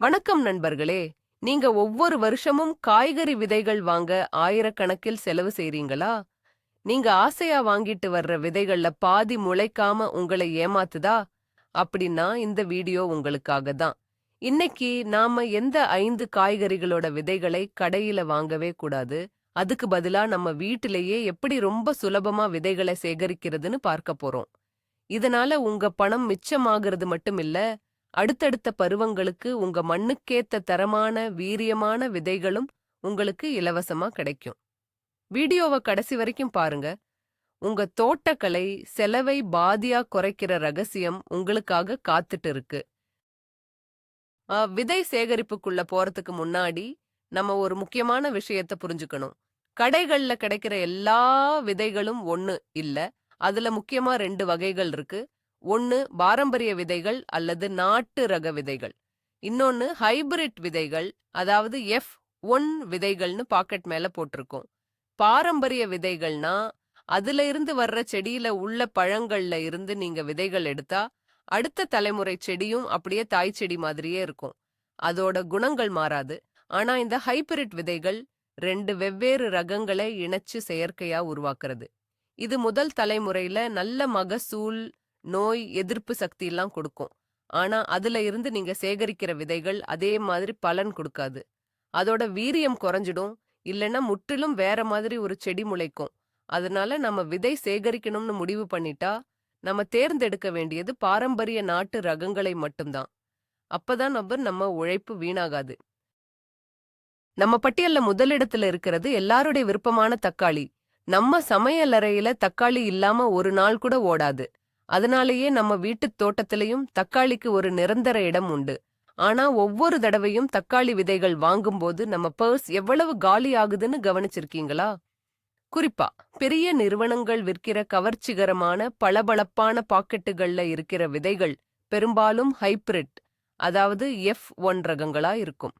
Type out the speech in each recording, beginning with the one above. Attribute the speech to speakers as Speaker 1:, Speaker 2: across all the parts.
Speaker 1: வணக்கம் நண்பர்களே. நீங்க ஒவ்வொரு வருஷமும் காய்கறி விதைகள் வாங்க ஆயிரக்கணக்கில் செலவு செய்றீங்களா? நீங்க ஆசையா வாங்கிட்டு வர்ற விதைகள்ல பாதி முளைக்காம உங்களை ஏமாத்துதா? அப்படின்னா இந்த வீடியோ உங்களுக்காக தான். இன்னைக்கு நாம எந்த ஐந்து காய்கறிகளோட விதைகளை கடையில வாங்கவே கூடாது? அதுக்கு பதிலா நம்ம வீட்டிலேயே எப்படி ரொம்ப சுலபமா விதைகளை சேகரிக்கிறதுன்னு பார்க்க போறோம். இதனால உங்க பணம் மிச்சமாகிறது மட்டும் இல்ல அடுத்தடுத்த பருவங்களுக்கு உங்க மண்ணுக்கேத்த தரமான வீரியமான விதைகளும் உங்களுக்கு இலவசமா கிடைக்கும். வீடியோவை கடைசி வரைக்கும் பாருங்க. உங்க தோட்டக்கலை செலவை பாதியா குறைக்கிற ரகசியம் உங்களுக்காக காத்துட்டு இருக்கு. விதை சேகரிப்புக்குள்ள போறதுக்கு முன்னாடி நம்ம ஒரு முக்கியமான விஷயத்த புரிஞ்சுக்கணும். கடைகள்ல கிடைக்கிற எல்லா விதைகளும் ஒண்ணு இல்ல. அதுல முக்கியமா ரெண்டு வகைகள் இருக்கு. ஒன்னு பாரம்பரிய விதைகள் அல்லது நாட்டு ரக விதைகள். இன்னொன்னு ஹைபிரிட் விதைகள் அதாவது எஃப் ஒன் விதைகள்னு பாக்கெட் மேல போட்டிருக்கோம். பாரம்பரிய விதைகள்னா அதுல இருந்து வர்ற செடியில உள்ள பழங்கள்ல இருந்து நீங்க விதைகள் எடுத்தா அடுத்த தலைமுறை செடியும் அப்படியே தாய் செடி மாதிரியே இருக்கும். அதோட குணங்கள் மாறாது. ஆனா இந்த ஹைபிரிட் விதைகள் ரெண்டு வெவ்வேறு ரகங்களை இணைச்சு செயற்கையா உருவாக்குறது. இது முதல் தலைமுறையில நல்ல மகசூல் நோய் எதிர்ப்பு சக்தி எல்லாம் கொடுக்கும். ஆனா அதுல இருந்து நீங்க சேகரிக்கிற விதைகள் அதே மாதிரி பலன் கொடுக்காது. அதோட வீரியம் குறைஞ்சிடும். இல்லைன்னா முற்றிலும் வேற மாதிரி ஒரு செடி முளைக்கும். அதனால நம்ம விதை சேகரிக்கணும்னு முடிவு பண்ணிட்டா நம்ம தேர்ந்தெடுக்க வேண்டியது பாரம்பரிய நாட்டு ரகங்களை மட்டும்தான். அப்பதான் நம்ம நம்ம உழைப்பு வீணாகாது. நம்ம பட்டியல்ல முதலிடத்துல இருக்கிறது எல்லாருடைய விருப்பமான தக்காளி. நம்ம சமையலறையில தக்காளி இல்லாம ஒரு நாள் கூட ஓடாது. அதனாலேயே நம்ம வீட்டுத் தோட்டத்திலையும் தக்காளிக்கு ஒரு நிரந்தர இடம் உண்டு. ஆனா ஒவ்வொரு தடவையும் தக்காளி விதைகள் வாங்கும்போது நம்ம பர்ஸ் எவ்வளவு காலி ஆகுதுன்னு கவனிச்சிருக்கீங்களா? குறிப்பா பெரிய நிறுவனங்கள் விற்கிற கவர்ச்சிகரமான பளபளப்பான பாக்கெட்டுகள்ல இருக்கிற விதைகள் பெரும்பாலும் ஹைபிரிட் அதாவது எஃப் ஒன் ரகங்களா இருக்கும்.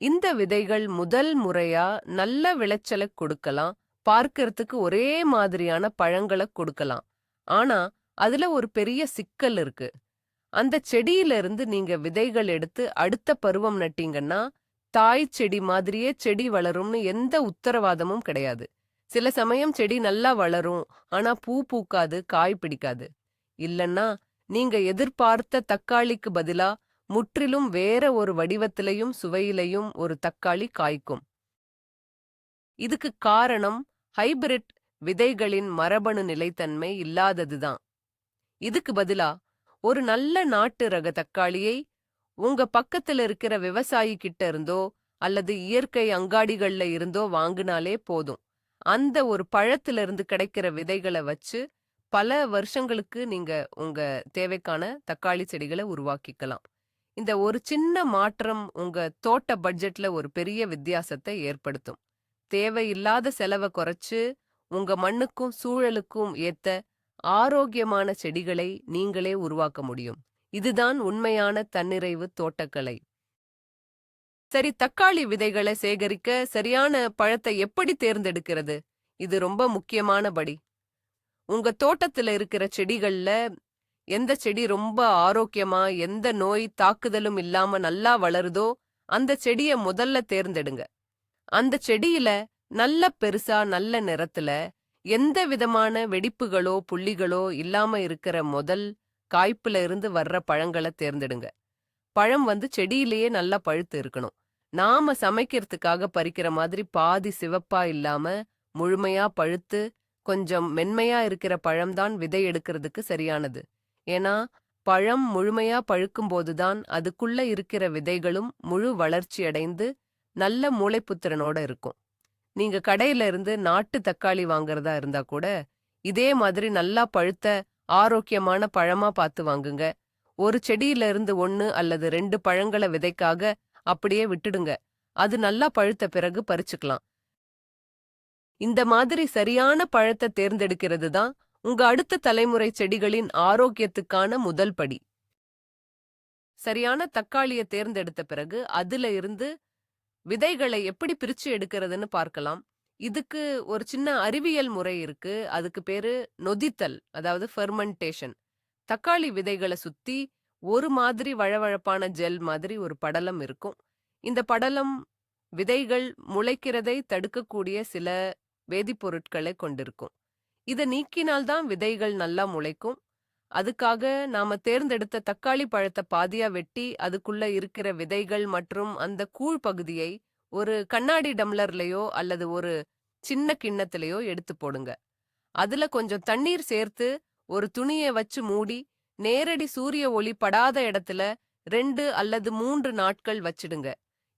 Speaker 1: இந்த விதைகள் முதல் முறையா நல்ல விளைச்சலை கொடுக்கலாம் பார்க்கறதுக்கு ஒரே மாதிரியான பழங்களை கொடுக்கலாம். ஆனா அதுல ஒரு பெரிய சிக்கல் இருக்கு. அந்த செடியில இருந்து நீங்க விதைகள் எடுத்து அடுத்த பருவம் நட்டீங்கன்னா தாய் செடி மாதிரியே செடி வளரும்னு எந்த உத்தரவாதமும் கிடையாது. சில சமயம் செடி நல்லா வளரும் ஆனா பூ பூக்காது காய் பிடிக்காது. இல்லன்னா நீங்க எதிர்பார்த்த தக்காளிக்கு பதிலா முற்றிலும் வேற ஒரு வடிவத்திலையும் சுவையிலையும் ஒரு தக்காளி காய்க்கும். இதுக்கு காரணம் ஹைபிரிட் விதைகளின் மரபணு நிலைத்தன்மை இல்லாததுதான் இதுக்கு பதிலா ஒரு நல்ல நாட்டு ரக தக்காளியை உங்க பக்கத்துல இருக்கிற விவசாயி கிட்ட இருந்தோ அல்லது இயற்கை அங்காடிகள்ல இருந்தோ வாங்குனாலே போதும். அந்த ஒரு பழத்துல இருந்து கிடைக்கிற விதைகளை வச்சு பல வருஷங்களுக்கு நீங்க உங்க தேவைக்கான தக்காளி செடிகளை உருவாக்கிக்கலாம். இந்த ஒரு சின்ன மாற்றம் உங்க தோட்ட பட்ஜெட்ல ஒரு பெரிய வித்தியாசத்தை ஏற்படுத்தும். தேவையில்லாத செலவை குறைச்சு உங்க மண்ணுக்கும் சூழலுக்கும் ஏத்த ஆரோக்கியமான செடிகளை நீங்களே உருவாக்க முடியும். இதுதான் உண்மையான தன்னிறைவு தோட்டக்கலை. சரி தக்காளி விதைகளை சேகரிக்க சரியான பழத்தை எப்படி தேர்ந்தெடுக்கிறது? இது ரொம்ப முக்கியமான படி. உங்க தோட்டத்துல இருக்கிற செடிகள்ல எந்த செடி ரொம்ப ஆரோக்கியமா எந்த நோய் தாக்குதலும் இல்லாம நல்லா வளருதோ அந்த செடிய முதல்ல தேர்ந்தெடுங்க. அந்த செடியில நல்ல பெருசா நல்ல நிறத்துல எந்த விதமான வெடிப்புகளோ புள்ளிகளோ இல்லாம இருக்கிற முதல் காய்ப்புல இருந்து வர்ற பழங்களை தேர்ந்தெடுங்க. பழம் வந்து செடியிலேயே நல்லா பழுத்து இருக்கணும். நாம சமைக்கிறதுக்காக பறிக்கிற மாதிரி பாதி சிவப்பா இல்லாம முழுமையா பழுத்து கொஞ்சம் மென்மையா இருக்கிற பழம்தான் விதை எடுக்கிறதுக்கு சரியானது. ஏன்னா பழம் முழுமையா பழுக்கும் போதுதான் அதுக்குள்ள இருக்கிற விதைகளும் முழு வளர்ச்சி அடைந்து நல்ல மூளைப்புத்திறனோட இருக்கும். நீங்க கடையில இருந்து நாட்டு தக்காளி வாங்குறதா இருந்தா கூட இதே மாதிரி நல்லா பழுத்த ஆரோக்கியமான பழமா பார்த்து வாங்குங்க. ஒரு செடியில இருந்து ஒன்னு அல்லது ரெண்டு பழங்களை விதைக்காக அப்படியே விட்டுடுங்க. அது நல்லா பழுத்த பிறகு பறிச்சுக்கலாம். இந்த மாதிரி சரியான பழத்தை தேர்ந்தெடுக்கிறது தான் உங்க அடுத்த தலைமுறை செடிகளின் ஆரோக்கியத்துக்கான முதல் படி. சரியான தக்காளிய தேர்ந்தெடுத்த பிறகு அதுல இருந்து விதைகளை எப்படி பிரிச்சு எடுக்கிறதுன்னு பார்க்கலாம். இதுக்கு ஒரு சின்ன அறிவியல் முறை இருக்கு. அதுக்கு பேரு நொதித்தல் அதாவது ஃபெர்மெண்டேஷன் தக்காளி விதைகளை சுத்தி ஒரு மாதிரி வழவழப்பான ஜெல் மாதிரி ஒரு படலம் இருக்கும். இந்த படலம் விதைகள் முளைக்கிறதை தடுக்கக்கூடிய சில வேதிப்பொருட்களை கொண்டிருக்கும். இதை நீக்கினால்தான் விதைகள் நல்லா முளைக்கும். அதுக்காக நாம தேர்ந்தெடுத்த தக்காளி பழத்தை பாதியா வெட்டி அதுக்குள்ள இருக்கிற விதைகள் மற்றும் அந்த கூழ் பகுதியை ஒரு கண்ணாடி டம்ளர்லயோ அல்லது ஒரு சின்ன கிண்ணத்திலேயோ எடுத்து போடுங்க. அதுல கொஞ்சம் தண்ணீர் சேர்த்து ஒரு துணியை வச்சு மூடி நேரடி சூரிய ஒளி படாத இடத்துல ரெண்டு அல்லது மூன்று நாட்கள் வச்சிடுங்க.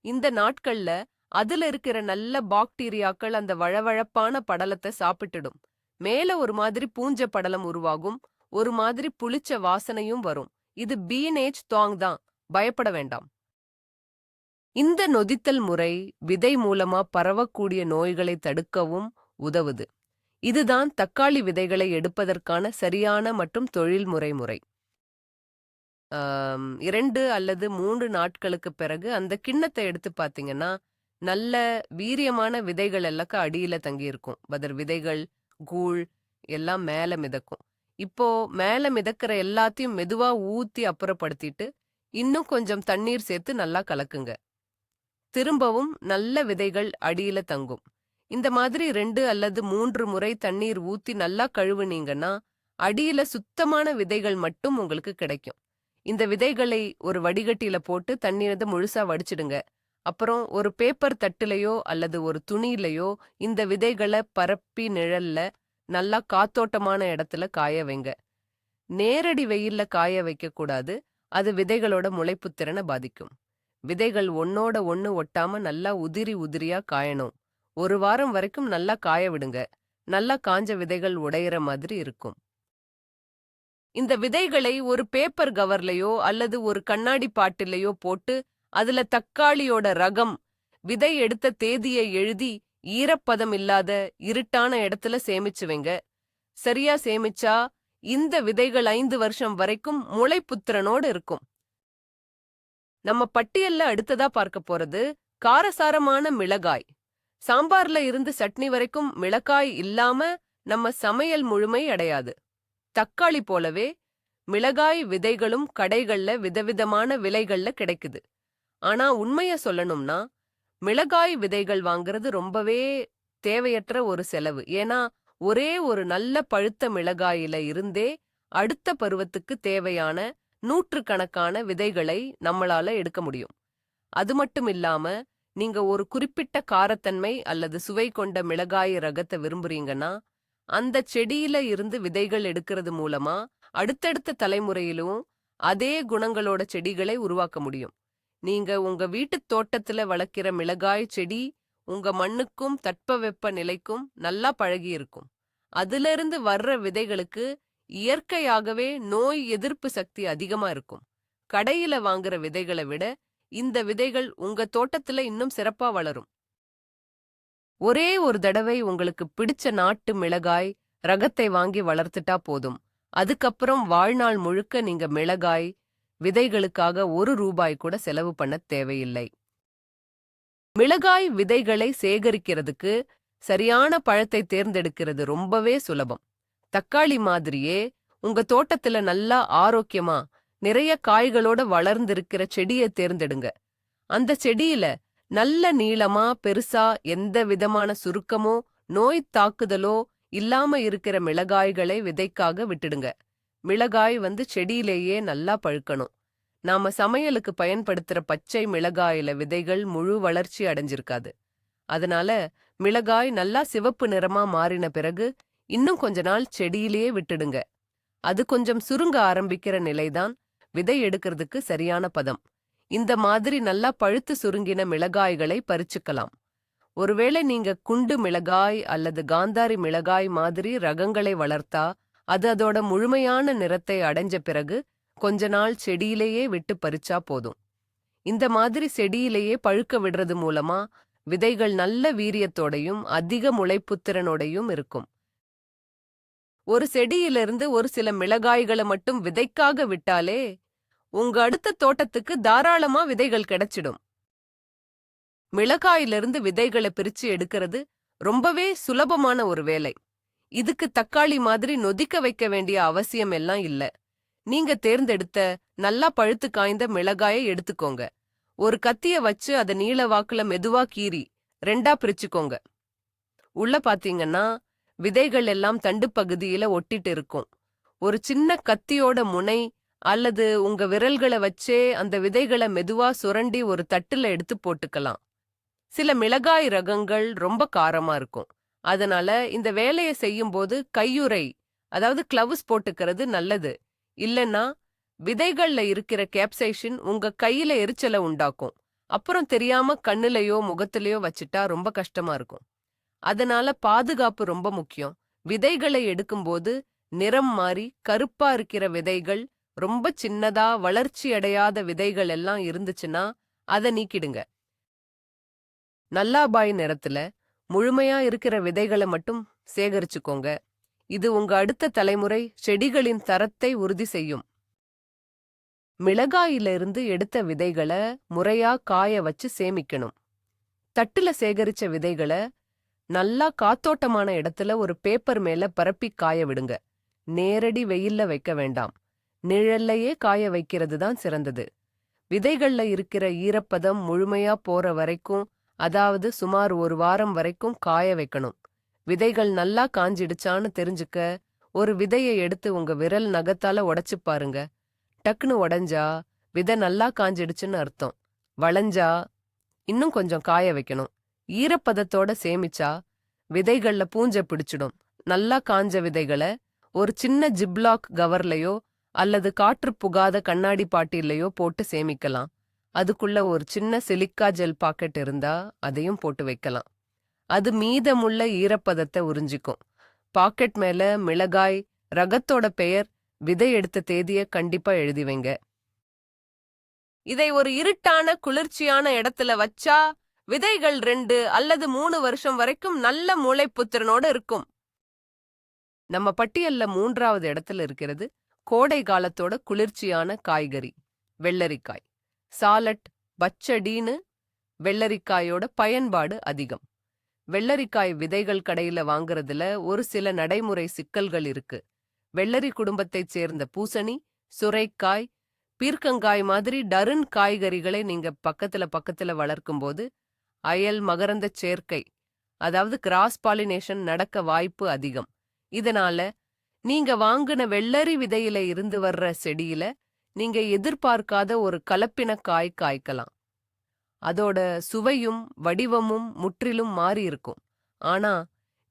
Speaker 1: இந்த நாட்கள்ல அதுல இருக்கிற நல்ல பாக்டீரியாக்கள் அந்த வழவழப்பான படலத்தை சாப்பிட்டுடும். மேல ஒரு மாதிரி பூஞ்ச படலம் உருவாகும். ஒரு மாதிரி புளிச்ச வாசனையும் வரும். இது பீனேஜ் தாங் தான். பயப்பட வேண்டாம். இந்த நொதித்தல் முறை விதை மூலமா பரவக்கூடிய நோய்களை தடுக்கவும் உதவுது. இதுதான் தக்காளி விதைகளை எடுப்பதற்கான சரியான மற்றும் தொழில்முறை முறை ஆம், இரண்டு அல்லது மூன்று நாட்களுக்கு பிறகு அந்த கிண்ணத்தை எடுத்து பாத்தீங்கன்னா நல்ல வீரியமான விதைகள் எல்லாம் அடியில தங்கியிருக்கும். பதர் விதைகள் கூழ் எல்லாம் மேல மிதக்கும். இப்போ மேல மிதக்கிற எல்லாத்தையும் மெதுவா ஊத்தி அப்புறப்படுத்திட்டு இன்னும் கொஞ்சம் தண்ணீர் சேர்த்து நல்லா கலக்குங்க. திரும்பவும் நல்ல விதைகள் அடியில தங்கும். இந்த மாதிரி ரெண்டு அல்லது மூன்று முறை தண்ணீர் ஊத்தி நல்லா கழுவுனீங்கன்னா அடியில சுத்தமான விதைகள் மட்டும் உங்களுக்கு கிடைக்கும். இந்த விதைகளை ஒரு வடிகட்டியில போட்டு தண்ணீரை முழுசா வடிச்சிடுங்க. அப்புறம் ஒரு பேப்பர் தட்டுலயோ அல்லது ஒரு துணியிலையோ இந்த விதைகளை பரப்பி நிழல்ல நல்லா காத்தோட்டமான இடத்துல காய வைங்க. நேரடி வெயில்ல காய வைக்கக்கூடாது அது விதைகளோட முளைப்பு திறனை பாதிக்கும். விதைகள் ஒன்னோட ஒன்னு ஒட்டாம நல்லா உதிரி உதிரியா காயணும். ஒரு வாரம் வரைக்கும் நல்லா காய விடுங்க. நல்லா காஞ்ச விதைகள் உடையிற மாதிரி இருக்கும். இந்த விதைகளை ஒரு பேப்பர் கவர்லையோ அல்லது ஒரு கண்ணாடி பாட்டிலையோ போட்டு அதுல தக்காளியோட ரகம் விதை எடுத்த தேதியை எழுதி ஈரப்பதம் இல்லாத இருட்டான இடத்துல சேமிச்சு வைங்க சரியா சேமிச்சா இந்த விதைகள் ஐந்து வருஷம் வரைக்கும் முளைப்புத்திறனோடு இருக்கும். நம்ம பட்டியல்ல அடுத்ததா பார்க்க போறது காரசாரமான மிளகாய். சாம்பார்ல இருந்து சட்னி வரைக்கும் மிளகாய் இல்லாம நம்ம சமையல் முழுமை அடையாது. தக்காளி போலவே மிளகாய் விதைகளும் கடைகள்ல விதவிதமான விலைகள்ல கிடைக்குது. ஆனா உண்மைய சொல்லணும்னா மிளகாய் விதைகள் வாங்குறது ரொம்பவே தேவையற்ற ஒரு செலவு. ஏன்னா ஒரே ஒரு நல்ல பழுத்த மிளகாயில இருந்தே அடுத்த பருவத்துக்கு தேவையான நூற்றுக்கணக்கான விதைகளை நம்மளால எடுக்க முடியும். அது மட்டும் இல்லாம நீங்க ஒரு குறிப்பிட்ட காரத்தன்மை அல்லது சுவை கொண்ட மிளகாய் ரகத்தை விரும்புறீங்கன்னா அந்த செடியில இருந்து விதைகள் எடுக்கிறது மூலமா அடுத்தடுத்த தலைமுறையிலும் அதே குணங்களோட செடிகளை உருவாக்க முடியும். நீங்க உங்க வீட்டுத் தோட்டத்துல வளர்க்கிற மிளகாய் செடி உங்க மண்ணுக்கும் தட்பவெப்ப நிலைக்கும் நல்லா பழகி இருக்கும். அதிலிருந்து வர்ற விதைகளுக்கு இயற்கையாகவே நோய் எதிர்ப்பு சக்தி அதிகமா இருக்கும். கடையில வாங்குற விதைகளை விட இந்த விதைகள் உங்க தோட்டத்துல இன்னும் சிறப்பா வளரும். ஒரே ஒரு தடவை உங்களுக்கு பிடிச்ச நாட்டு மிளகாய் ரகத்தை வாங்கி வளர்த்துட்டா போதும். அதுக்கப்புறம் வாழ்நாள் முழுக்க நீங்க மிளகாய் விதைகளுக்காக ஒரு ரூபாய் கூட செலவு பண்ண தேவையில்லை. மிளகாய் விதைகளை சேகரிக்கிறதுக்கு சரியான பழத்தை தேர்ந்தெடுக்கிறது ரொம்பவே சுலபம். தக்காளி மாதிரியே உங்க தோட்டத்துல நல்லா ஆரோக்கியமா நிறைய காய்களோட வளர்ந்திருக்கிற செடியை தேர்ந்தெடுங்க. அந்த செடியில நல்ல நீளமா பெருசா எந்த விதமான சுருக்கமோ நோய் தாக்குதலோ இல்லாம இருக்கிற மிளகாய்களை விதைக்காக விட்டுடுங்க. மிளகாய் வந்து செடியிலேயே நல்லா பழுக்கணும். நாம சமையலுக்கு பயன்படுத்துற பச்சை மிளகாயில விதைகள் முழு வளர்ச்சி அடைஞ்சிருக்காது. அதனால மிளகாய் நல்லா சிவப்பு நிறமா மாறின பிறகு இன்னும் கொஞ்ச நாள் செடியிலேயே விட்டுடுங்க. அது கொஞ்சம் சுருங்க ஆரம்பிக்கிற நிலைதான் விதை எடுக்கிறதுக்கு சரியான பதம். இந்த மாதிரி நல்லா பழுத்து சுருங்கின மிளகாய்களை பறிச்சுக்கலாம். ஒருவேளை நீங்க குண்டு மிளகாய் அல்லது காந்தாரி மிளகாய் மாதிரி ரகங்களை வளர்த்தா அது அதோட முழுமையான நிறத்தை அடைஞ்ச பிறகு கொஞ்ச நாள் செடியிலேயே விட்டு பறிச்சா போதும். இந்த மாதிரி செடியிலேயே பழுக்க விடுறது மூலமா விதைகள் நல்ல வீரியத்தோடையும் அதிக முளைப்புத்திறனோடையும் இருக்கும். ஒரு செடியிலிருந்து ஒரு சில மிளகாய்களை மட்டும் விதைக்காக விட்டாலே உங்க அடுத்த தோட்டத்துக்கு தாராளமா விதைகள் கிடைச்சிடும். மிளகாயிலிருந்து விதைகளை பிரிச்சு எடுக்கிறது ரொம்பவே சுலபமான ஒரு வேலை. இதுக்கு தக்காளி மாதிரி நொதிக்க வைக்க வேண்டிய அவசியம் எல்லாம் இல்ல. நீங்க தேர்ந்தெடுத்த நல்லா பழுத்து காய்ந்த மிளகாயை எடுத்துக்கோங்க. ஒரு கத்திய வச்சு அத நீள வாக்குல மெதுவா கீறி ரெண்டா பிரிச்சுக்கோங்க. உள்ள பாத்தீங்கன்னா விதைகள் எல்லாம் தண்டு பகுதியில ஒட்டிட்டு இருக்கும். ஒரு சின்ன கத்தியோட முனை அல்லது உங்க விரல்களை வச்சே அந்த விதைகளை மெதுவா சுரண்டி ஒரு தட்டுல எடுத்து போட்டுக்கலாம். சில மிளகாய் ரகங்கள் ரொம்ப காரமா இருக்கும். அதனால இந்த வேலையை செய்யும்போது கையுறை அதாவது கிளவுஸ் போட்டுக்கிறது நல்லது. இல்லைன்னா விதைகள்ல இருக்கிற கேப்சைஷன் உங்க கையில எரிச்சலை உண்டாக்கும். அப்புறம் தெரியாம கண்ணுலயோ முகத்திலயோ வச்சிட்டா ரொம்ப கஷ்டமா இருக்கும். அதனால பாதுகாப்பு ரொம்ப முக்கியம். விதைகளை எடுக்கும்போது நிறம் மாறி கருப்பா இருக்கிற விதைகள் ரொம்ப சின்னதா வளர்ச்சி அடையாத விதைகள் எல்லாம் இருந்துச்சுன்னா அதை நீக்கிடுங்க. நல்லாபாய் நிறத்துல முழுமையா இருக்கிற விதைகளை மட்டும் சேகரிச்சுக்கோங்க. இது உங்க அடுத்த தலைமுறை செடிகளின் தரத்தை உறுதி செய்யும். மிளகாயிலிருந்து எடுத்த விதைகளை முறையா காய வச்சு சேமிக்கணும். தட்டுல சேகரிச்ச விதைகளை நல்லா காத்தோட்டமான இடத்துல ஒரு பேப்பர் மேல பரப்பி காய விடுங்க. நேரடி வெயில்ல வைக்க வேண்டாம். நிழல்லையே காய வைக்கிறது தான் சிறந்தது. விதைகள்ல இருக்கிற ஈரப்பதம் முழுமையா போற வரைக்கும் அதாவது சுமார் ஒரு வாரம் வரைக்கும் காய வைக்கணும். விதைகள் நல்லா காஞ்சிடுச்சான்னு தெரிஞ்சுக்க ஒரு விதையை எடுத்து உங்க விரல் நகத்தால உடைச்சு பாருங்க. டக்குன்னு உடைஞ்சா விதை நல்லா காஞ்சிடுச்சுன்னு அர்த்தம். வளைஞ்சா இன்னும் கொஞ்சம் காய வைக்கணும். ஈரப்பதத்தோட சேமிச்சா விதைகள்ல பூஞ்சை பிடிச்சிடும். நல்லா காஞ்ச விதைகளை ஒரு சின்ன ஜிப்லாக் கவர்லயோ அல்லது காற்று புகாத கண்ணாடி பாட்டிலையோ போட்டு சேமிக்கலாம். அதுக்குள்ள ஒரு சின்ன சிலிக்கா ஜெல் பாக்கெட் இருந்தா அதையும் போட்டு வைக்கலாம். அது மீதமுள்ள ஈரப்பதத்தை உறிஞ்சிக்கும். பாக்கெட் மேல மிளகாய் ரகத்தோட பெயர் விதை எடுத்த தேதிய கண்டிப்பா எழுதி வைங்க. இதை ஒரு இருட்டான குளிர்ச்சியான இடத்துல வச்சா விதைகள் ரெண்டு அல்லது மூணு வருஷம் வரைக்கும் நல்ல முளைப்புத்திறனோட இருக்கும். நம்ம பட்டியல்ல மூன்றாவது இடத்துல இருக்கிறது கோடை காலத்தோட குளிர்ச்சியான காய்கறி வெள்ளரிக்காய். சாலட் பச்சடின்னு வெள்ளரிக்காயோட பயன்பாடு அதிகம். வெள்ளரிக்காய் விதைகள் கடையில வாங்குறதுல ஒரு சில நடைமுறை சிக்கல்கள் இருக்கு. வெள்ளரி குடும்பத்தைச் சேர்ந்த பூசணி சுரைக்காய் பீர்க்கங்காய் மாதிரி டருன் காய்கறிகளை நீங்க பக்கத்துல பக்கத்துல வளர்க்கும்போது அயல் மகரந்த சேர்க்கை அதாவது கிராஸ் பாலினேஷன் நடக்க வாய்ப்பு அதிகம். இதனால நீங்க வாங்குன வெள்ளரி விதையில இருந்து வர்ற செடியில நீங்க எதிர்பார்க்காத ஒரு கலப்பின காய் காய்க்கலாம். அதோட சுவையும் வடிவமும் முற்றிலும் மாறி இருக்கும். ஆனா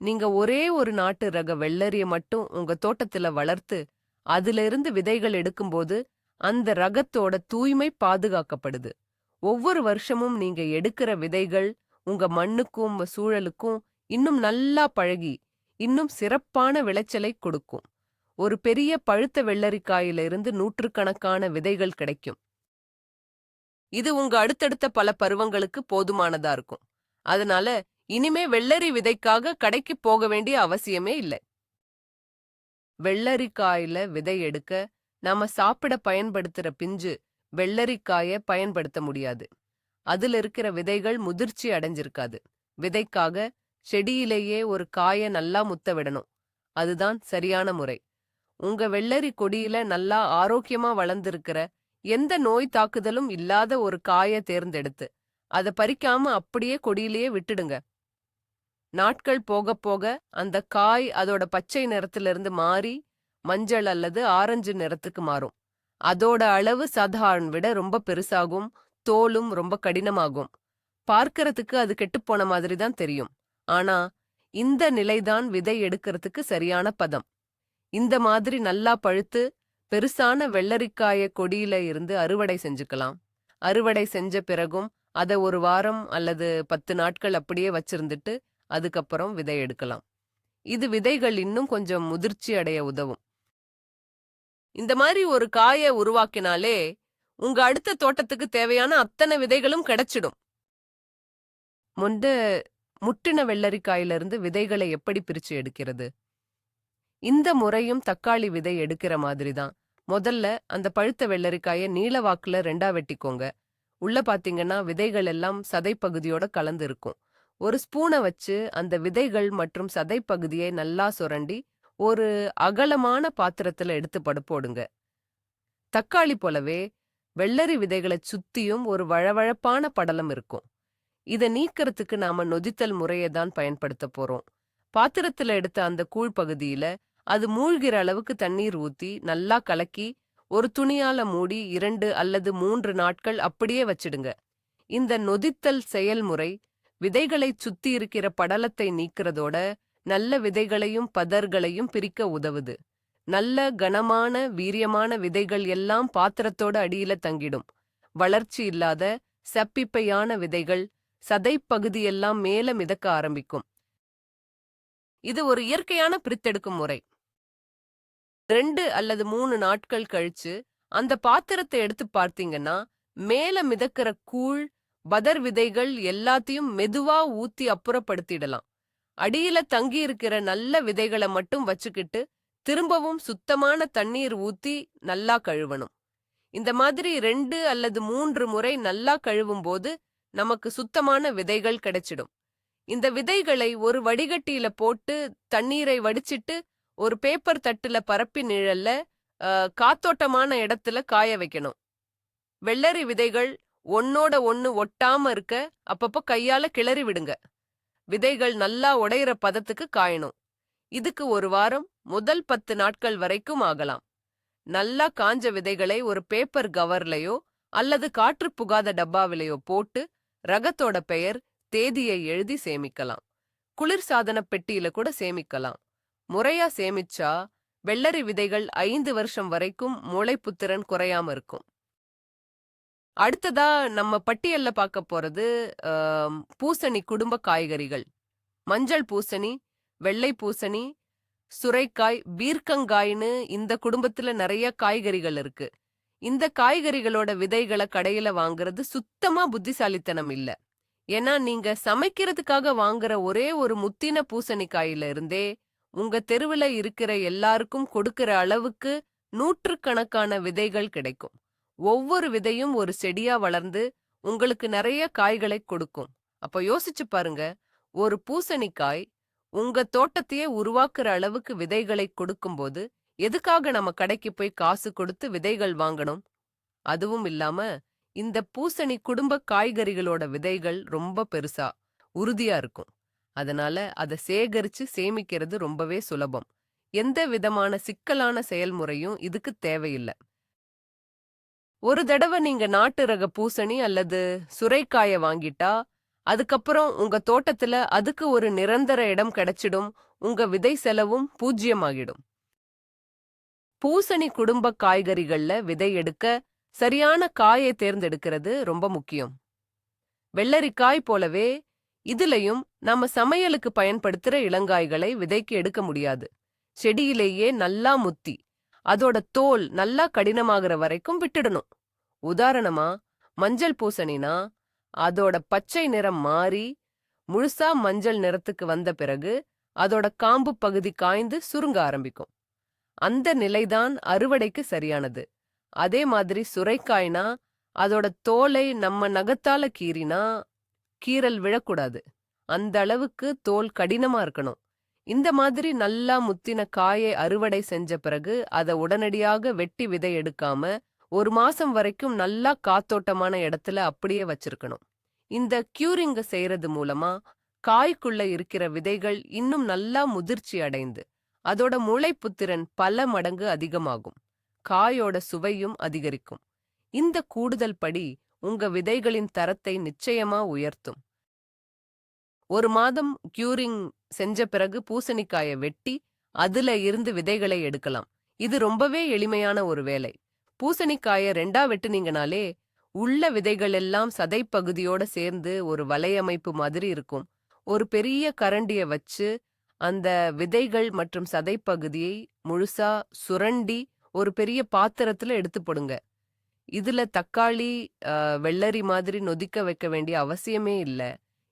Speaker 1: நீங்க ஒரே ஒரு நாட்டு ரக வெள்ளரிய மட்டும் உங்க தோட்டத்துல வளர்த்து அதுல இருந்து விதைகள் எடுக்கும்போது அந்த ரகத்தோட தூய்மை பாதுகாக்கப்படுது. ஒவ்வொரு வருஷமும் நீங்க எடுக்கிற விதைகள் உங்க மண்ணுக்கும் உங்க சூழலுக்கும் இன்னும் நல்லா பழகி இன்னும் சிறப்பான விளைச்சலை கொடுக்கும். ஒரு பெரிய பழுத்த வெள்ளரிக்காயில இருந்து நூற்றுக்கணக்கான விதைகள் கிடைக்கும். இது உங்க அடுத்தடுத்த பல பருவங்களுக்கு போதுமானதா இருக்கும். அதனால இனிமே வெள்ளரி விதைக்காக கடைக்கு போக வேண்டிய அவசியமே இல்லை. வெள்ளரிக்காயில விதை எடுக்க நாம சாப்பிட பயன்படுத்துற பிஞ்சு வெள்ளரிக்காய பயன்படுத்த முடியாது. அதுல இருக்கிற விதைகள் முதிர்ச்சி அடைஞ்சிருக்காது. விதைக்காக செடியிலேயே ஒரு காய நல்லா முத்த விடணும் அதுதான் சரியான முறை. உங்க வெள்ளரி கொடியில நல்லா ஆரோக்கியமா வளர்ந்திருக்கிற எந்த நோய் தாக்குதலும் இல்லாத ஒரு காய தேர்ந்தெடுத்து அத பறிக்காம அப்படியே கொடியிலேயே விட்டுடுங்க. நாட்கள் போக போக அந்த காய் அதோட பச்சை நிறத்திலிருந்து மாறி மஞ்சள் அல்லது ஆரஞ்சு நிறத்துக்கு மாறும். அதோட அளவு சாதாரண விட ரொம்ப பெருசாகும் தோலும் ரொம்ப கடினமாகும். பார்க்கறதுக்கு அது கெட்டுப்போன மாதிரி தான் தெரியும். ஆனா இந்த நிலைதான் விதை எடுக்கிறதுக்கு சரியான பதம். இந்த மாதிரி நல்லா பழுத்து பெருசான வெள்ளரிக்காய கொடியில இருந்து அறுவடை செஞ்சுக்கலாம். அறுவடை செஞ்ச பிறகும் அத ஒரு வாரம் அல்லது பத்து நாட்கள் அப்படியே வச்சிருந்துட்டு அதுக்கப்புறம் விதை எடுக்கலாம். இது விதைகள் இன்னும் கொஞ்சம் முதிர்ச்சி அடைய உதவும். இந்த மாதிரி ஒரு காயை உருவாக்கினாலே உங்க அடுத்த தோட்டத்துக்கு தேவையான அத்தனை விதைகளும் கிடைச்சிடும். முண்டு முட்டின வெள்ளரிக்காயிலிருந்து விதைகளை எப்படி பிரிச்சு எடுக்கிறது? இந்த முறையும் தக்காளி விதை எடுக்கிற மாதிரி தான் முதல்ல அந்த பழுத்த வெள்ளரிக்காய நீல வாக்குல ரெண்டா வெட்டிக்கோங்க. உள்ள பாத்தீங்கன்னா விதைகள் எல்லாம் சதைப்பகுதியோட கலந்து இருக்கும் ஒரு ஸ்பூனை வச்சு அந்த விதைகள் மற்றும் சதைப்பகுதியை நல்லா சுரண்டி ஒரு அகலமான பாத்திரத்துல எடுத்து படு போடுங்க. தக்காளி போலவே வெள்ளரி விதைகளை சுத்தியும் ஒரு வழவழப்பான படலம் இருக்கும். இத நீக்கிறதுக்கு நாம நொதித்தல் முறையை தான் பயன்படுத்த போறோம். பாத்திரத்துல எடுத்த அந்த கூழ் பகுதியில அது மூழ்கிற அளவுக்கு தண்ணீர் ஊத்தி நல்லா கலக்கி ஒரு துணியால மூடி இரண்டு அல்லது மூன்று நாட்கள் அப்படியே வச்சிடுங்க. இந்த நொதித்தல் செயல்முறை விதைகளை சுத்தி இருக்கிற படலத்தை நீக்கிறதோட நல்ல விதைகளையும் பதர்களையும் பிரிக்க உதவுது. நல்ல கனமான வீரியமான விதைகள் எல்லாம் பாத்திரத்தோட அடியில தங்கிடும். வளர்ச்சி இல்லாத சப்பிப்பையான விதைகள் சதைப்பகுதியெல்லாம் மேல மிதக்க ஆரம்பிக்கும். இது ஒரு இயற்கையான பிரித்தெடுக்கும் முறை. ரெண்டு அல்லது மூணு நாட்கள் கழிச்சு அந்த பாத்திரத்தை எடுத்து பார்த்தீங்கன்னா மேல மிதக்கிற கூழ் பதர் விதைகள் எல்லாத்தையும் மெதுவா ஊத்தி அப்புறப்படுத்திடலாம். அடியில தங்கி இருக்கிற நல்ல விதைகளை மட்டும் வச்சுக்கிட்டு திரும்பவும் சுத்தமான தண்ணீர் ஊத்தி நல்லா கழுவணும். இந்த மாதிரி ரெண்டு அல்லது மூன்று முறை நல்லா கழுவும் போது நமக்கு சுத்தமான விதைகள் கிடைச்சிடும். இந்த விதைகளை ஒரு வடிகட்டியில போட்டு தண்ணீரை வடிச்சிட்டு ஒரு பேப்பர் தட்டுல பரப்பி நிழல்ல காத்தோட்டமான இடத்துல காய வைக்கணும். வெள்ளரி விதைகள் ஒன்னோட ஒன்னு ஒட்டாம இருக்க அப்பப்போ கையால கிளறி விடுங்க. விதைகள் நல்லா உடையிற பதத்துக்கு காயணும். இதுக்கு ஒரு வாரம் முதல் பத்து நாட்கள் வரைக்கும் ஆகலாம். நல்லா காஞ்ச விதைகளை ஒரு பேப்பர் கவர்லயோ அல்லது காற்று புகாத டப்பாவிலையோ போட்டு ரகத்தோட பெயர் தேதியை எழுதி சேமிக்கலாம். குளிர்சாதன பெட்டியில கூட சேமிக்கலாம். முறையா சேமிச்சா வெள்ளரி விதைகள் ஐந்து வருஷம் வரைக்கும் முளைப்புத்திறன் குறையாம இருக்கும். அடுத்ததா நம்ம பட்டியல்ல பார்க்க போறது பூசணி குடும்ப காய்கறிகள். மஞ்சள் பூசணி வெள்ளை பூசணி சுரைக்காய் பீர்க்கங்காய்னு இந்த குடும்பத்துல நிறைய காய்கறிகள் இருக்கு. இந்த காய்கறிகளோட விதைகளை கடையில வாங்குறது சுத்தமா புத்திசாலித்தனம் இல்ல. ஏன்னா நீங்க சமைக்கிறதுக்காக வாங்குற ஒரே ஒரு முத்தின பூசணிக்காயில இருந்தே உங்க தெருவுல இருக்கிற எல்லாருக்கும் கொடுக்கிற அளவுக்கு நூற்றுக்கணக்கான விதைகள் கிடைக்கும். ஒவ்வொரு விதையும் ஒரு செடியா வளர்ந்து உங்களுக்கு நிறைய காய்களை கொடுக்கும். அப்ப யோசிச்சு பாருங்க ஒரு பூசணிக்காய் உங்க தோட்டத்தையே உருவாக்குற அளவுக்கு விதைகளை கொடுக்கும்போது எதுக்காக நம்ம கடைக்கு போய் காசு கொடுத்து விதைகள் வாங்கணும்? அதுவும் இல்லாம இந்த பூசணி குடும்ப காய்கறிகளோட விதைகள் ரொம்ப பெருசா உறுதியா இருக்கும். அதனால அதை சேகரிச்சு சேமிக்கிறது ரொம்பவே சுலபம். எந்த விதமான சிக்கலான செயல்முறையும் இதுக்கு தேவையில்லை. ஒரு தடவை நீங்க நாட்டு ரக பூசணி அல்லது சுரைக்காய வாங்கிட்டா அதுக்கப்புறம் உங்க தோட்டத்துல அதுக்கு ஒரு நிரந்தர இடம் கிடைச்சிடும் உங்க விதை செலவும் பூஜ்யமாகிடும் பூசணி குடும்ப காய்கறிகள்ல விதை எடுக்க சரியான காயை தேர்ந்தெடுக்கிறது ரொம்ப முக்கியம். வெள்ளரிக்காய் போலவே இதுலயும் நம்ம சமையலுக்கு பயன்படுத்துற இளங்காய்களை விதைக்கு எடுக்க முடியாது. செடியிலேயே நல்லா முத்தி அதோட தோல் நல்லா கடினமாகிற வரைக்கும் விட்டுடணும். உதாரணமா மஞ்சள் பூசணினா அதோட பச்சை நிறம் மாறி முழுசா மஞ்சள் நிறத்துக்கு வந்த பிறகு அதோட காம்பு பகுதி காய்ந்து சுருங்க ஆரம்பிக்கும். அந்த நிலைதான் அறுவடைக்கு சரியானது. அதே மாதிரி சுரைக்காய்னா அதோட தோலை நம்ம நகத்தால கீறினா கீறல் விழக்கூடாது. அந்த அளவுக்கு தோல் கடினமா இருக்கணும். இந்த மாதிரி நல்லா முத்தின காயை அறுவடை செஞ்ச பிறகு அதை உடனடியாக வெட்டி விதை எடுக்காம ஒரு மாசம் வரைக்கும் நல்லா காத்தோட்டமான இடத்துல அப்படியே வச்சிருக்கணும். இந்த கியூரிங்க செய்யறது மூலமா காய்க்குள்ள இருக்கிற விதைகள் இன்னும் நல்லா முதிர்ச்சி அடைந்து அதோட முளைப்புத்திறன் பல மடங்கு அதிகமாகும். காயோட சுவையும் அதிகரிக்கும். இந்த கூடுதல் படி உங்க விதைகளின் தரத்தை நிச்சயமா உயர்த்தும். ஒரு மாதம் கியூரிங் செஞ்ச பிறகு பூசணிக்காயை வெட்டி அதுல இருந்து விதைகளை எடுக்கலாம். இது ரொம்பவே எளிமையான ஒரு வேலை. பூசணிக்காயை ரெண்டா வெட்டுனீங்கனாலே உள்ள விதைகள் எல்லாம் சதைப்பகுதியோட சேர்ந்து ஒரு வலையமைப்பு மாதிரி இருக்கும். ஒரு பெரிய கரண்டிய வச்சு அந்த விதைகள் மற்றும் சதைப்பகுதியை முழுசா சுரண்டி ஒரு பெரிய பாத்திரத்துல எடுத்து போடுங்க. இதுல தக்காளி வெள்ளரி மாதிரி நொதிக்க வைக்க வேண்டிய அவசியமே இல்ல.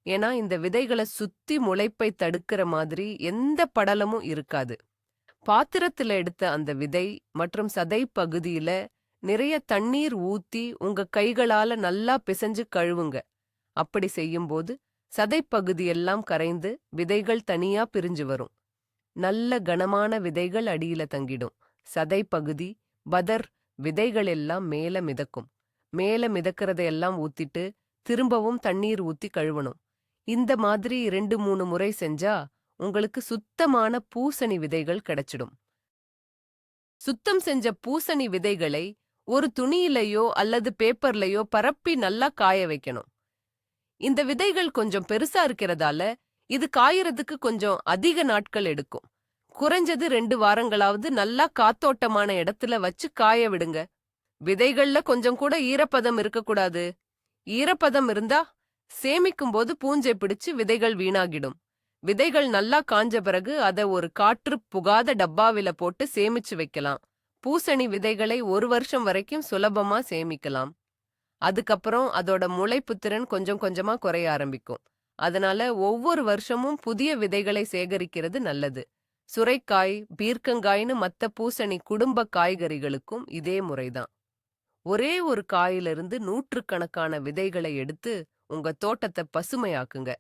Speaker 1: ஏன்னா இந்த விதைகளை சுத்தி முளைப்பை தடுக்கிற மாதிரி எந்த படலமும் இருக்காது. பாத்திரத்துல எடுத்த அந்த விதை மற்றும் சதை பகுதியில நிறைய தண்ணீர் ஊத்தி உங்க கைகளால நல்லா பிசைஞ்சு கழுவுங்க. அப்படி செய்யும்போது சதைப்பகுதியெல்லாம் கரைந்து விதைகள் தனியா பிரிஞ்சு வரும். நல்ல கனமான விதைகள் அடியில தங்கிடும். சதைப்பகுதி பதர் விதைகள் எல்லாம் மேல மிதக்கும். மேல மிதக்கிறதையெல்லாம் ஊத்திட்டு திரும்பவும் தண்ணீர் ஊத்தி கழுவணும். இந்த மாதிரி ரெண்டு மூணு முறை செஞ்சா உங்களுக்கு சுத்தமான பூசணி விதைகள் கிடைச்சிடும். சுத்தம் செஞ்ச பூசணி விதைகளை ஒரு துணியிலையோ அல்லது பேப்பர்லயோ பரப்பி நல்லா காய வைக்கணும். இந்த விதைகள் கொஞ்சம் பெருசா இருக்கிறதால இது காயறதுக்கு கொஞ்சம் அதிக நாட்கள் எடுக்கும். குறைஞ்சது ரெண்டு வாரங்களாவது நல்லா காத்தோட்டமான இடத்துல வச்சு காய விடுங்க. விதைகள்ல கொஞ்சம் கூட ஈரப்பதம் இருக்கக்கூடாது. ஈரப்பதம் இருந்தா சேமிக்கும் போது பூஞ்சை பிடிச்சு விதைகள் வீணாகிடும். விதைகள் நல்லா காஞ்ச பிறகு அத ஒரு காற்று புகாத டப்பாவில போட்டு சேமிச்சு வைக்கலாம். பூசணி விதைகளை ஒரு வருஷம் வரைக்கும் சுலபமா சேமிக்கலாம். அதுக்கப்புறம் அதோட முளைப்புத்திறன் கொஞ்சம் கொஞ்சமா குறைய ஆரம்பிக்கும். அதனால ஒவ்வொரு வருஷமும் புதிய விதைகளை சேகரிக்கிறது நல்லது. சுரைக்காய் பீர்க்கங்காய்னு மத்த பூசணி குடும்ப காய்கறிகளுக்கும் இதே முறைதான். ஒரே ஒரு காயிலிருந்து நூற்றுக்கணக்கான விதைகளை எடுத்து உங்க தோட்டத்தை பசுமையாக்குங்க.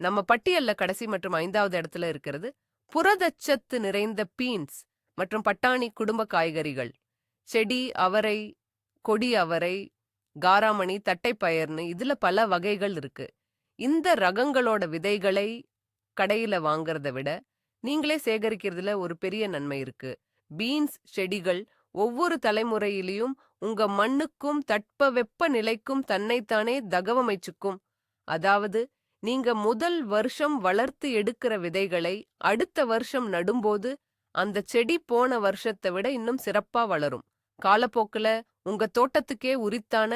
Speaker 1: நம்ம பட்டியல்ல கடைசி மற்றும் ஐந்தாவது இடத்துல இருக்கிறது புரதச்சத்து நிறைந்த பீன்ஸ் மற்றும் பட்டாணி குடும்ப காய்கறிகள். செடி அவரை கொடி அவரை காராமணி தட்டைப்பயர்னு இதுல பல வகைகள் இருக்கு. இந்த ரகங்களோட விதைகளை கடையில வாங்குறத விட நீங்களே சேகரிக்கிறதுல ஒரு பெரிய நன்மை இருக்கு. பீன்ஸ் செடிகள் ஒவ்வொரு தலைமுறையிலையும் உங்க மண்ணுக்கும் தட்பவெப்ப நிலைக்கும் தன்னைத்தானே தகவமைச்சுக்கும். அதாவது நீங்க முதல் வருஷம் வளர்த்து எடுக்கிற விதைகளை அடுத்த வருஷம் நடும்போது அந்த செடி போன வருஷத்தை விட இன்னும் சிறப்பா வளரும். காலப்போக்குல உங்க தோட்டத்துக்கே உரித்தான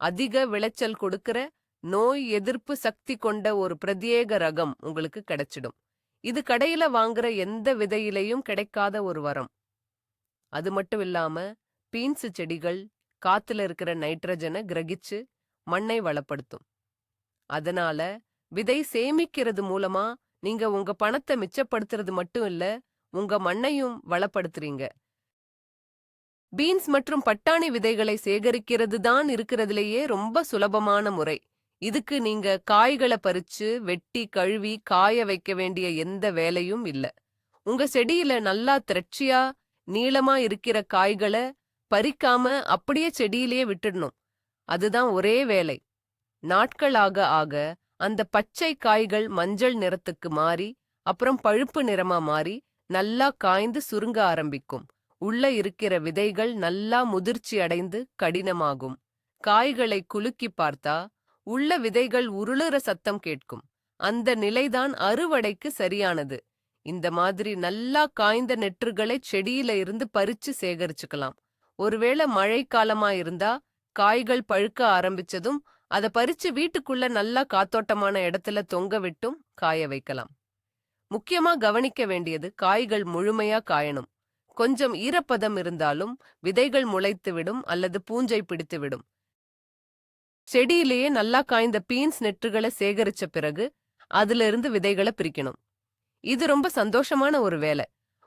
Speaker 1: அதிக விளைச்சல் கொடுக்கிற நோய் எதிர்ப்பு சக்தி கொண்ட ஒரு பிரத்யேக ரகம் உங்களுக்கு கிடைச்சிடும். இது கடையில வாங்குற எந்த விதையிலையும் கிடைக்காத ஒரு வரம். அது மட்டும் இல்லாம பீன்ஸ் செடிகள் காத்துல இருக்கிற நைட்ரஜனை கிரகிச்சு மண்ணை வளப்படுத்தும். அதனால விதை சேமிக்கிறது மூலமா நீங்க உங்க பணத்தை மிச்சப்படுத்துறது மட்டும் இல்ல உங்க மண்ணையும் வளப்படுத்துறீங்க. பீன்ஸ் மற்றும் பட்டாணி விதைகளை சேகரிக்கிறது தான் இருக்கிறதுலேயே ரொம்ப சுலபமான முறை. இதுக்கு நீங்க காய்களை பறிச்சு வெட்டி கழுவி காய வைக்க வேண்டிய எந்த வேலையும் இல்ல. உங்க செடியில நல்லா திரட்சியா நீளமா இருக்கிற காய்களை பறிக்காம அப்படியே செடியிலேயே விட்டுடணும். அதுதான் ஒரே வேலை. நாட்களாக ஆக அந்த பச்சை காய்கள் மஞ்சள் நிறத்துக்கு மாறி அப்புறம் பழுப்பு நிறமா மாறி நல்லா காய்ந்து சுருங்க ஆரம்பிக்கும். உள்ள இருக்கிற விதைகள் நல்லா முதிர்ச்சி அடைந்து கடினமாகும். காய்களை குலுக்கி பார்த்தா உள்ள விதைகள் உருளுற சத்தம் கேட்கும். அந்த நிலைதான் அறுவடைக்கு சரியானது. இந்த மாதிரி நல்லா காய்ந்த நெற்றுகளை செடியில இருந்து பறிச்சு சேகரிச்சுக்கலாம். ஒருவேளை மழைக்காலமா காலமா இருந்தா காய்கள் பழுக்க ஆரம்பிச்சதும் அத பறிச்சு வீட்டுக்குள்ள நல்லா காத்தோட்டமான இடத்துல தொங்க விட்டும் காய வைக்கலாம். முக்கியமா கவனிக்க வேண்டியது காய்கள் முழுமையா காயணும். கொஞ்சம் ஈரப்பதம் இருந்தாலும் விதைகள் முளைத்துவிடும் அல்லது பூஞ்சை பிடித்துவிடும் செடியிலேயே நல்லா காய்ந்த பீன்ஸ் நெற்றுகளை சேகரிச்ச பிறகு அதுல இருந்து விதைகளை பிரிக்கணும். இது ரொம்ப சந்தோஷமான ஒரு வேலை.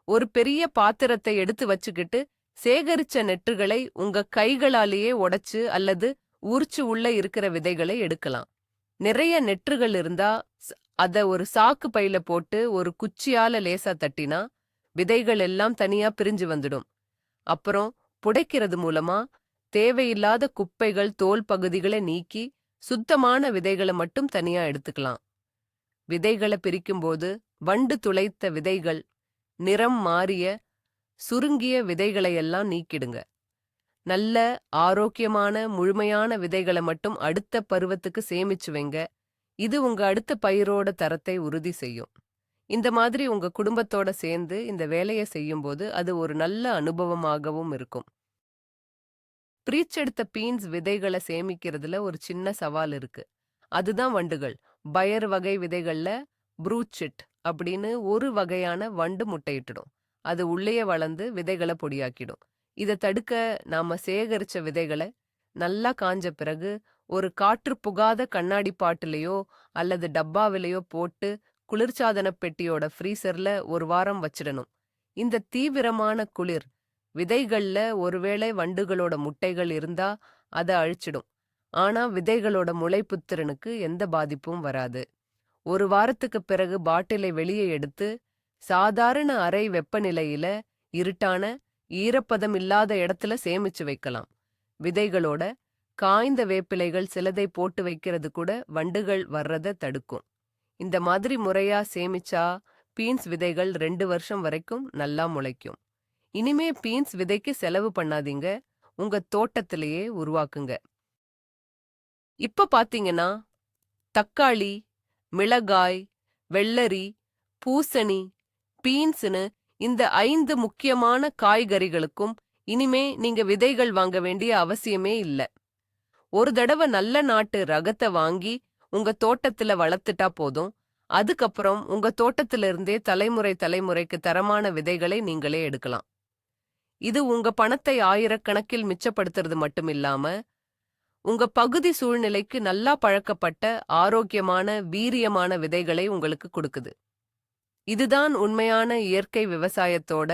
Speaker 1: ஒரு பெரிய பாத்திரத்தை எடுத்து வச்சுக்கிட்டு சேகரிச்ச நெற்றுகளை உங்க கைகளாலேயே உடைச்சு அல்லது உரிச்சு உள்ள இருக்கிற விதைகளை எடுக்கலாம். நிறைய நெற்றுகள் இருந்தா அத ஒரு சாக்கு பையில போட்டு ஒரு குச்சியால லேசா தட்டினா விதைகள் எல்லாம் தனியா பிரிஞ்சு வந்துடும். அப்புறம் புடைக்கிறது மூலமா தேவையில்லாத குப்பைகள் தோல் பகுதிகளை நீக்கி சுத்தமான விதைகளை மட்டும் தனியா எடுத்துக்கலாம். விதைகளை பிரிக்கும்போது வண்டு துளைத்த விதைகள் நிறம் மாறிய சுருங்கிய விதைகளையெல்லாம் நீக்கிடுங்க. நல்ல ஆரோக்கியமான முழுமையான விதைகளை மட்டும் அடுத்த பருவத்துக்கு சேமிச்சு வைங்க. இது உங்க அடுத்த பயிரோட தரத்தை உறுதி செய்யும். இந்த மாதிரி உங்க குடும்பத்தோட சேர்ந்து இந்த வேலையை செய்யும்போது அது ஒரு நல்ல அனுபவமாகவும் இருக்கும். பிரீச்செடுத்த பீன்ஸ் விதைகளை சேமிக்கிறதுல ஒரு சின்ன சவால் இருக்கு. அதுதான் வண்டுகள். பயர் வகை விதைகள்ல ப்ரூச்சிட் அப்படின்னு ஒரு வகையான வண்டு முட்டையிட்டுடும் அது உள்ளேயே வளர்ந்து விதைகளை பொடியாக்கிடும். இதை தடுக்க நாம சேகரிச்ச விதைகளை நல்லா காஞ்ச பிறகு ஒரு காற்று புகாத கண்ணாடி பாட்டிலையோ அல்லது டப்பாவிலையோ போட்டு குளிர்சாதன பெட்டியோட ஃப்ரீசர்ல ஒரு வாரம் வச்சிடணும். இந்த தீவிரமான குளிர் விதைகள்ல ஒருவேளை வண்டுகளோட முட்டைகள் இருந்தா அதை அழிச்சிடும். ஆனா விதைகளோட முளைப்புத்திறனுக்கு எந்த பாதிப்பும் வராது. ஒரு வாரத்துக்கு பிறகு பாட்டிலை வெளியே எடுத்து சாதாரண அறை வெப்பநிலையில இருட்டான ஈரப்பதம் இல்லாத இடத்துல சேமிச்சு வைக்கலாம். விதைகளோட காய்ந்த வேப்பிலைகள் சிலதை போட்டு வைக்கிறது கூட வண்டுகள் வர்றத தடுக்கும். இந்த மாதிரி முறையா சேமிச்சா பீன்ஸ் விதைகள் ரெண்டு வருஷம் வரைக்கும் நல்லா முளைக்கும். இனிமே பீன்ஸ் விதைக்கு செலவு பண்ணாதீங்க. உங்க தோட்டத்திலேயே உருவாக்குங்க. இப்ப பாத்தீங்கன்னா தக்காளி மிளகாய் வெள்ளரி பூசணி பீன்ஸ்னு இந்த ஐந்து முக்கியமான காய்கறிகளுக்கும் இனிமே நீங்க விதைகள் வாங்க வேண்டிய அவசியமே இல்ல. ஒரு தடவை நல்ல நாட்டு ரகத்தை வாங்கி உங்க தோட்டத்துல வளர்த்துட்டா போதும். அதுக்கப்புறம் உங்க தோட்டத்துல இருந்தே தலைமுறை தலைமுறைக்கு தரமான விதைகளை நீங்களே எடுக்கலாம். இது உங்க பணத்தை ஆயிரக்கணக்கில் மிச்சப்படுத்துறது மட்டுமில்லாம உங்க பகுதி சூழ்நிலைக்கு நல்லா பழக்கப்பட்ட ஆரோக்கியமான வீரியமான விதைகளை உங்களுக்கு கொடுக்குது. இதுதான் உண்மையான இயற்கை விவசாயத்தோட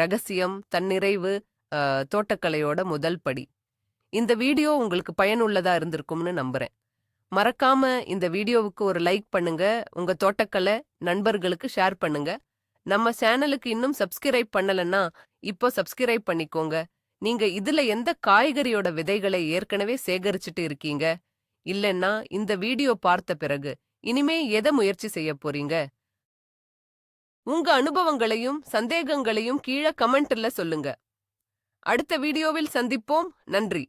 Speaker 1: ரகசியம் தன்னிறைவு தோட்டக்கலையோட முதல் படி. இந்த வீடியோ உங்களுக்கு பயனுள்ளதா இருந்திருக்கும்னு நம்புறேன். மறக்காம இந்த வீடியோவுக்கு ஒரு லைக் பண்ணுங்க உங்க தோட்டக்கலை நண்பர்களுக்கு ஷேர் பண்ணுங்க. நம்ம சேனலுக்கு இன்னும் சப்ஸ்கிரைப் பண்ணலன்னா இப்போ சப்ஸ்கிரைப் பண்ணிக்கோங்க. நீங்க இதுல எந்த காய்கறியோட விதைகளை ஏற்கனவே சேகரிச்சுட்டு இருக்கீங்க? இல்லைன்னா இந்த வீடியோ பார்த்த பிறகு இனிமே எதை முயற்சி செய்ய போறீங்க? உங்க அனுபவங்களையும் சந்தேகங்களையும் கீழே கமெண்ட்ல சொல்லுங்க. அடுத்த வீடியோவில் சந்திப்போம். நன்றி.